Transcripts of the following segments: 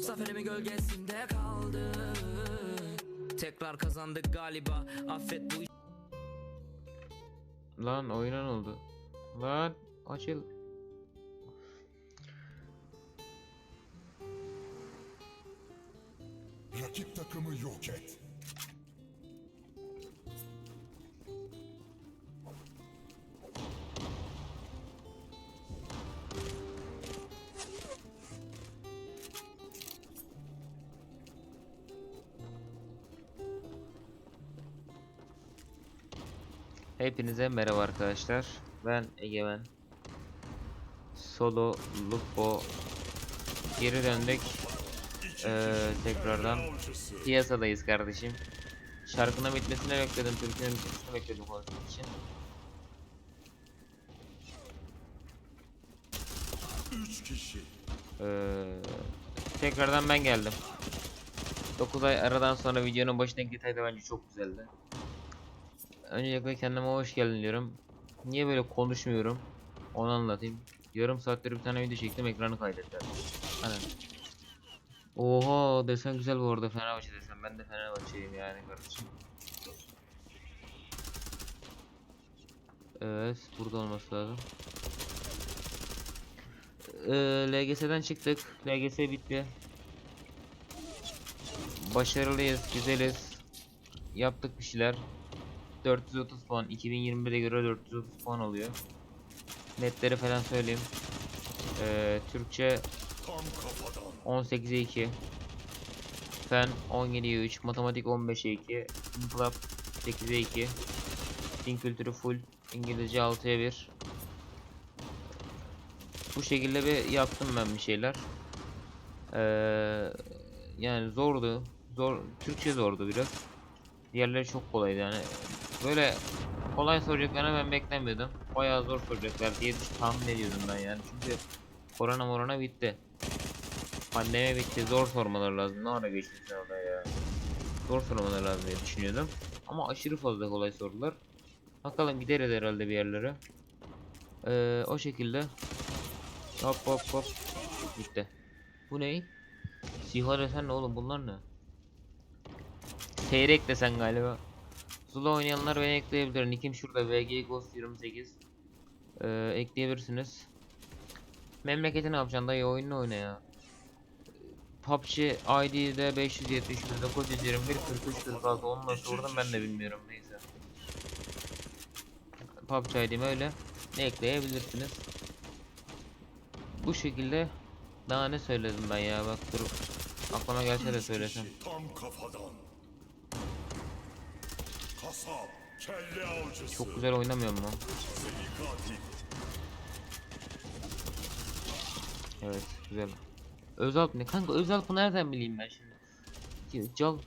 Zaferimin gölgesinde kaldı Tekrar kazandık galiba Affet bu Lan oyuna ne oldu? Lan açıl. Rakip takımı yok et. Hepinize merhaba arkadaşlar. Ben Egemen. Solo Lupo geri döndük. Ee, tekrardan piyasadayız kardeşim. Şarkının bitmesini bekledim, türkünün bitmesini bekledim konuşmak için. Üç kişi. Ee, tekrardan ben geldim. 9 ay aradan sonra videonun başındaki detay da bence çok güzeldi. Öncelikle kendime hoş geldin diyorum. Niye böyle konuşmuyorum? Onu anlatayım. Yarım saattir bir tane video çektim ekranı kaydettiler. Hani. Oha desen güzel bu arada Fenerbahçe desen. Ben de Fenerbahçeliyim yani kardeşim. Evet burada olması lazım. Ee, LGS'den çıktık. LGS bitti. Başarılıyız, güzeliz. Yaptık bir şeyler. 430 puan. 2021'e göre 430 puan oluyor. Netleri falan söyleyeyim. Ee, Türkçe Tam kafadan. 18'e 2. Fen 17'ye 3. Matematik 15'e 2. İnkılap 8'e 2. Din kültürü full. İngilizce 6'ya 1. Bu şekilde bir yaptım ben bir şeyler. Ee, yani zordu. Zor Türkçe zordu biraz. Diğerleri çok kolaydı yani. Böyle kolay soracaklarını ben beklemiyordum. Bayağı zor soracaklar diye tahmin ediyordum ben yani. Çünkü korona morona bitti. Pandemi bitti. Zor sormaları lazım. Ne ara geçti sınavda ya. Zor sormaları lazım diye düşünüyordum. Ama aşırı fazla kolay sorular. Bakalım gideriz herhalde bir yerlere. Ee, o şekilde. Hop hop hop. Gitti. Bu ne? Siha desen ne oğlum bunlar ne? Seyrek desen galiba. Zula oynayanlar beni ekleyebilir. Nickim şurada VG Ghost 28. Ee, ekleyebilirsiniz. Memleketi ne yapacaksın dayı oyununu oyna ya. PUBG ID'de 571 921 43 46 onu nasıl ben de bilmiyorum neyse. PUBG ID'm öyle. Ne ekleyebilirsiniz. Bu şekilde daha ne söyledim ben ya bak dur aklıma gelse de söylesem. kişi. Tam kafadan. Çok güzel oynamıyor mu? Evet güzel. Özalp ne? Kanka Özalp'ı nereden bileyim ben şimdi? Cal.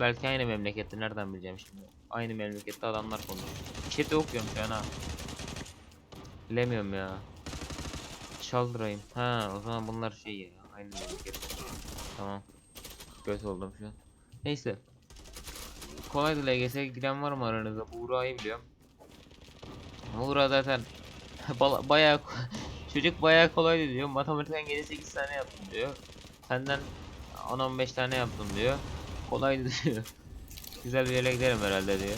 Belki aynı memlekette nereden bileceğim şimdi? Aynı memlekette adamlar konuşuyor. Chat'i okuyorum şu an ha. Bilemiyorum ya. Çaldırayım. Ha o zaman bunlar şey ya. Aynı memleket. Tamam. Göt oldum şu an. Neyse. Kolaydı LGS'ye giren var mı aranızda? Buğra'yı biliyorum. Buğra zaten bayağı çocuk bayağı kolay diyor. Matematikten geri 8 tane yaptım diyor. Senden 10-15 tane yaptım diyor. Kolay diyor. güzel bir yere giderim herhalde diyor.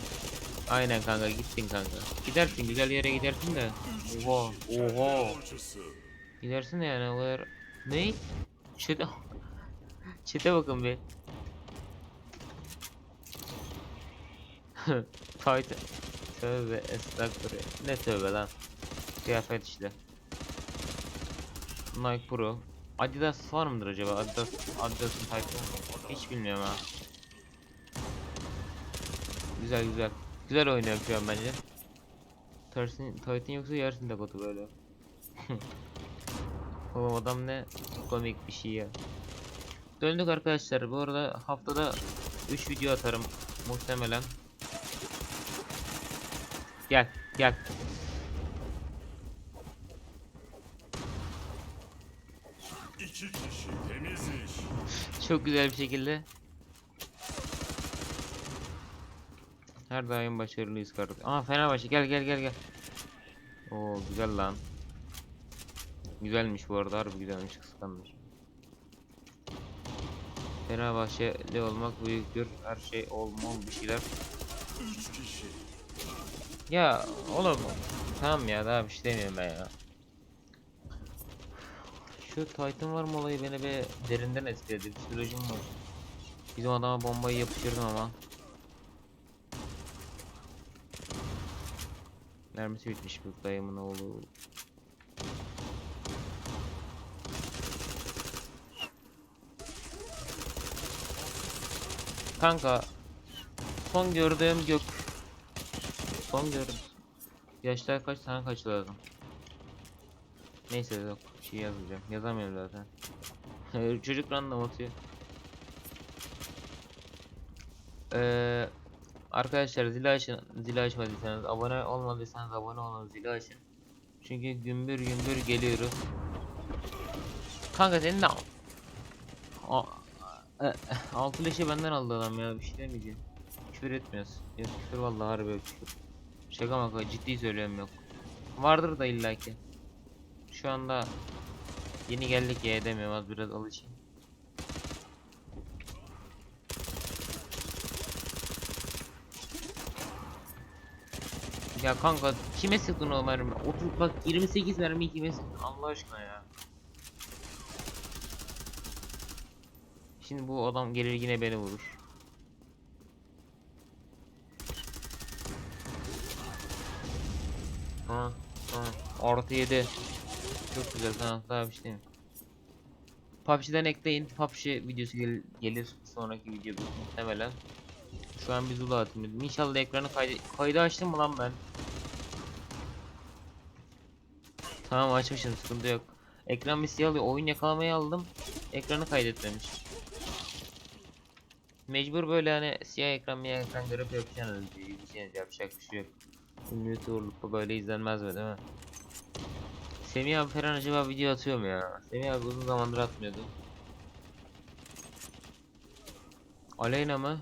Aynen kanka gittin kanka. Gidersin güzel yere gidersin de. Oha oha. Gidersin de yani o kadar. Ne? Çete Çete bakın bir. Titan. Tövbe estağfurullah. Ne tövbe lan. Kıyafet işte. Nike Pro. Adidas var mıdır acaba? Adidas, Adidas'ın mı? Hiç bilmiyorum ha. Güzel güzel. Güzel oynuyor şu an bence. Titan, Titan yoksa yersin de kotu böyle. Oğlum adam ne komik bir şey ya. Döndük arkadaşlar. Bu arada haftada 3 video atarım muhtemelen. Gel, gel. İki kişi. Temiz iş. Çok güzel bir şekilde. Her daim başarılıyız kardeşim. Aa Fenerbahçe gel gel gel gel. Oo güzel lan. Güzelmiş bu arada harbi güzelmiş kıskanmış. Fenerbahçeli olmak büyüktür. Her şey olmalı bir şeyler. Üç kişi. Ya oğlum tamam ya daha bir şey demiyorum ben ya. Şu Titan var mı olayı beni bir derinden etkiledi. Psikolojim var. Bizim adama bombayı yapıştırdım ama. Mermisi bitmiş bu dayımın oğlu. Kanka son gördüğüm gök Son gördüm. Yaşlar kaç sana kaç lazım? Neyse yok şey yazacağım. Yazamıyorum zaten. Çocuk random atıyor. Ee, arkadaşlar zili açın, zili açmadıysanız, abone olmadıysanız abone olun, zili açın. Çünkü gümbür gümbür geliyoruz. Kanka senin de e, altı leşi benden aldı adam ya bir şey demeyeceğim. Küfür etmiyoruz. Yok küfür vallahi harbi küfür. Şaka maka ciddi söylüyorum yok. Vardır da illaki. Şu anda yeni geldik ya edemiyorum az biraz alışayım. Ya kanka kime sıktın o mermi? 30 bak 28 mermi kime sıktın Allah aşkına ya. Şimdi bu adam gelir yine beni vurur. Ha, ha. Artı 7. Çok güzel tamam daha bir şey değil. PUBG'den ekleyin. PUBG videosu gel- gelir sonraki videoda muhtemelen. Şu an bir Zula atayım. İnşallah ekranı kaydı, kaydı açtım mı lan ben? Tamam açmışım sıkıntı yok. Ekran bir siyah alıyor. Oyun yakalamayı aldım. Ekranı kaydetmemiş. Mecbur böyle hani siyah ekran miyah ekran görüp yapacaksınız yapacak bir şey yok. YouTuber'lukta böyle izlenmez mi değil mi? Semih abi falan acaba video atıyor mu ya? Semih abi uzun zamandır atmıyordu. Aleyna mı?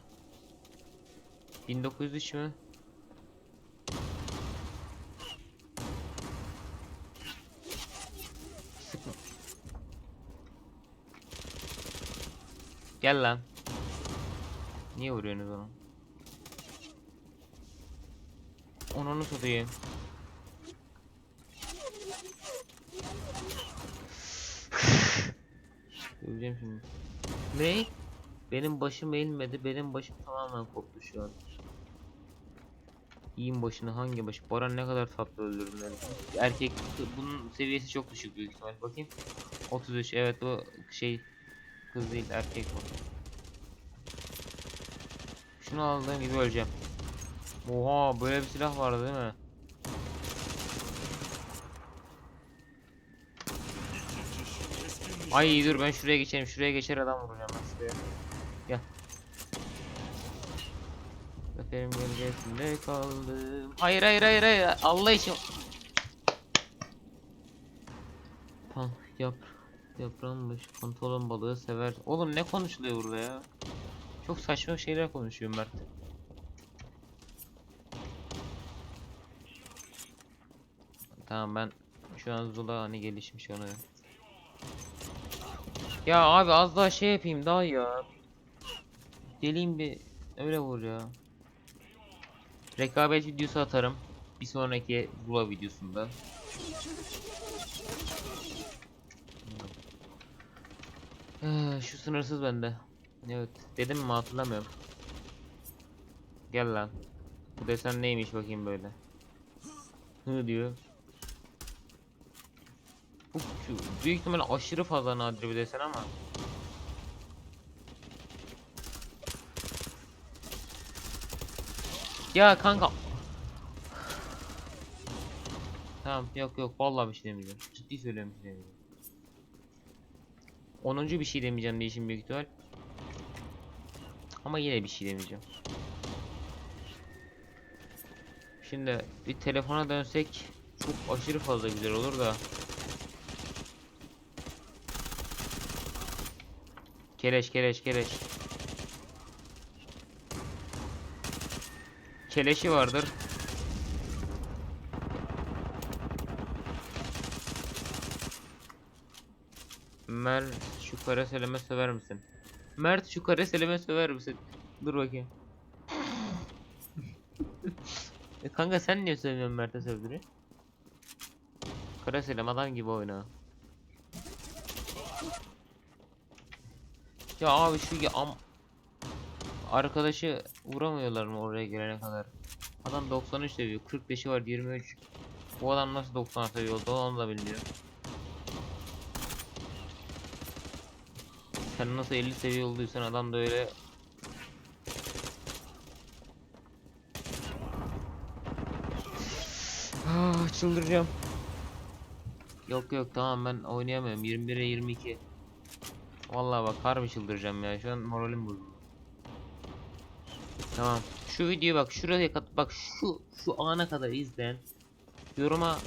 1903 mü? Gel lan. Niye vuruyorsunuz onu? Onu satayım. Öleceğim şimdi. Ne? Benim başım eğilmedi. Benim başım tamamen koptu şu an. İyiyim başını hangi başı? Baran ne kadar tatlı öldürdüm yani. Erkek bunun seviyesi çok düşük büyük ihtimal. Bakayım. 33 evet o şey kız değil erkek bu. Şunu aldığım gibi öleceğim. Oha böyle bir silah vardı değil mi? Ay dur ben şuraya geçeyim. Şuraya geçer adam vuracağım ben şuraya. Gel. Zaferim gölgesinde kaldım. Hayır hayır hayır hayır. Allah için. Pan yap. Yaprağın başı pantolon balığı sever. Oğlum ne konuşuluyor burada ya? Çok saçma şeyler konuşuyor Mert. Tamam ben şu an Zula hani gelişmiş ona. Ya abi az daha şey yapayım daha ya. Geleyim bir öyle vur ya. Rekabet videosu atarım. Bir sonraki Zula videosunda. Eh, Şu sınırsız bende. Evet. Dedim mi hatırlamıyorum. Gel lan. Bu desen neymiş bakayım böyle. Hı diyor. Büyük ihtimalle aşırı fazla nadir bir desen ama. Ya kanka. Tamam yok yok vallahi bir şey demeyeceğim. Ciddi söylüyorum bir şey demeyeceğim. 10. bir şey demeyeceğim değişim büyük ihtimal. Ama yine bir şey demeyeceğim. Şimdi bir telefona dönsek çok aşırı fazla güzel olur da. Keleş keleş keleş. Keleşi vardır. Mert şu kara seleme söver misin? Mert şu kara seleme söver misin? Dur bakayım. e kanka sen niye sevmiyorsun Mert'e sövdürü? Kara selem adam gibi oyna. Ya abi şu ya am arkadaşı vuramıyorlar mı oraya gelene kadar? Adam 93 seviyor. 45'i var 23. Bu adam nasıl 90 seviyordu onu da bilmiyorum. Sen nasıl 50 seviye olduysan adam da öyle Ah çıldıracağım. Yok yok tamam ben oynayamıyorum 21'e 22. Vallahi bak harbi çıldıracağım ya şu an moralim bozuldu. Tamam şu videoyu bak şuraya kat bak şu şu ana kadar izleyen yoruma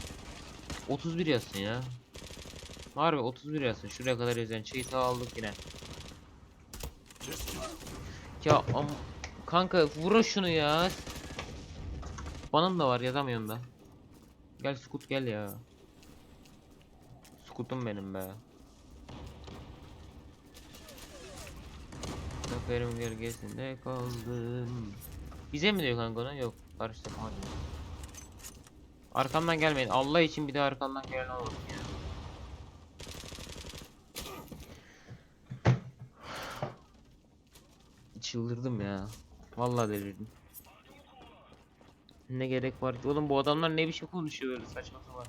31 yazsın ya. Harbi 31 yazsın şuraya kadar izleyen şeyi aldık yine. Ya am kanka vurun şunu ya. Banım da var yazamıyorum da. Gel Scoot gel ya. Scoot'um benim be. Zaferim gölgesinde kaldım. Bize mi diyor kanka ona? Yok. Karşı takıma diyor. Arkamdan gelmeyin. Allah için bir de arkamdan gelen olur ya. Çıldırdım ya. Vallahi delirdim. Ne gerek var ki? Oğlum bu adamlar ne biçim konuşuyor böyle saçma sapan.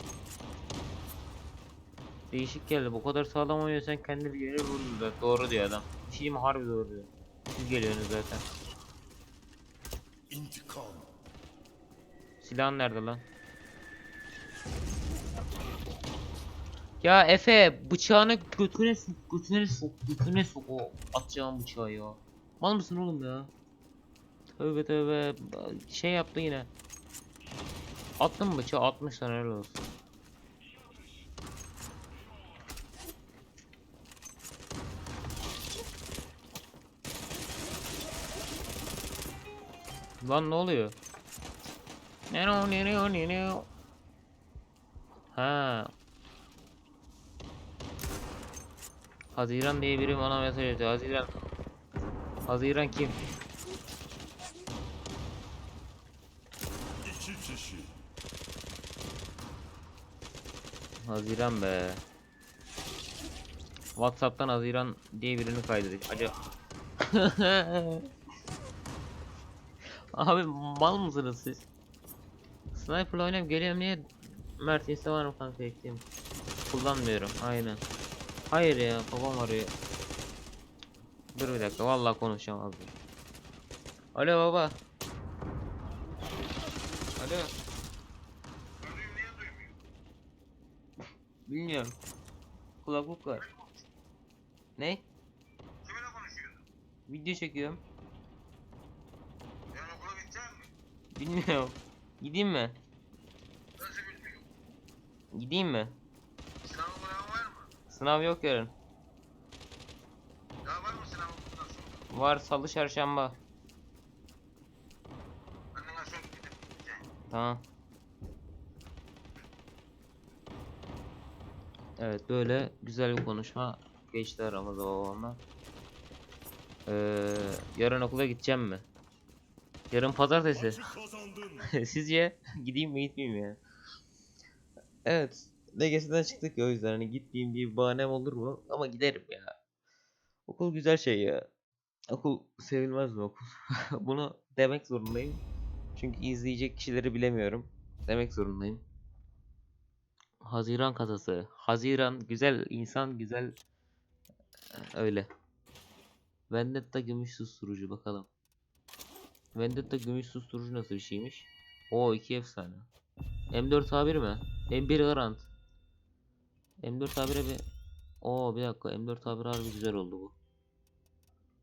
Değişik geldi. Bu kadar sağlam oynuyorsan kendi bir yere vurun da. Doğru diyor adam. Bir şey mi harbi doğru diyor. Siz geliyorsunuz zaten. İntikam. Silahın nerede lan? Ya Efe bıçağını götüne sok, götüne sok, götüne sok o atacağım bıçağı ya. Mal mısın oğlum ya? Tövbe tövbe şey yaptı yine. Attın bıçağı 60 tane helal olsun. Lan ne oluyor? Neno neno neno. Ha. Haziran diye biri bana mesaj atıyor. Haziran. Haziran kim? İki kişi. Haziran be. Whatsapp'tan Haziran diye birini kaydedik. Acaba Abi mal mısınız siz? Sniper'la oynayıp geliyorum niye Mert Insta var mı kanka ekleyeyim? Kullanmıyorum aynen. Hayır ya babam arıyor. Dur bir dakika vallahi konuşacağım abi. Alo baba. Alo. Bilmiyorum. Kulaklık var. Ne? Video çekiyorum. Yani okula gidecek misin? Bilmiyorum. Gideyim mi? Gideyim mi? Falan var mı? Sınav yok yarın. Ya var mı sınavın bundan? Var salı çarşamba. Tamam. Evet böyle güzel bir konuşma geçti aramızda babamla. Ee, yarın okula gideceğim mi? Yarın pazartesi. Sizce gideyim mi gitmeyeyim ya? Evet. Legacy'den çıktık ya o yüzden hani gitmeyeyim bir bahanem olur mu? Ama giderim ya. Okul güzel şey ya. Okul sevilmez mi okul? Bunu demek zorundayım. Çünkü izleyecek kişileri bilemiyorum. Demek zorundayım. Haziran kasası. Haziran güzel insan güzel öyle. Vendetta gümüş susturucu bakalım. Vendetta gümüş susturucu nasıl bir şeymiş? O iki efsane. M4 A1 mi? M1 Garant. M4 A1'e bir... Oo bir dakika M4 A1 harbi güzel oldu bu.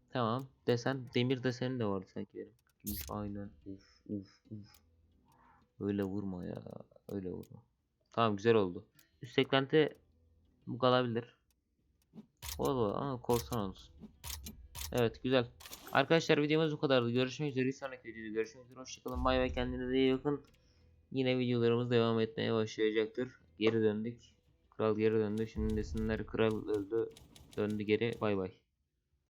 Tamam. Desen demir deseni de vardı sanki benim. Gümüş aynen. Uf uf uf. Öyle vurma ya. Öyle vurma. Tamam güzel oldu. Üst eklenti bu kalabilir. Olur ama korsan olsun. Evet güzel. Arkadaşlar videomuz bu kadardı. Görüşmek üzere. Bir sonraki videoda görüşmek üzere. Hoşçakalın. Bay bay. Kendinize iyi bakın. Yine videolarımız devam etmeye başlayacaktır. Geri döndük. Kral geri döndü. Şimdi desinler kral öldü. Döndü geri bay bay.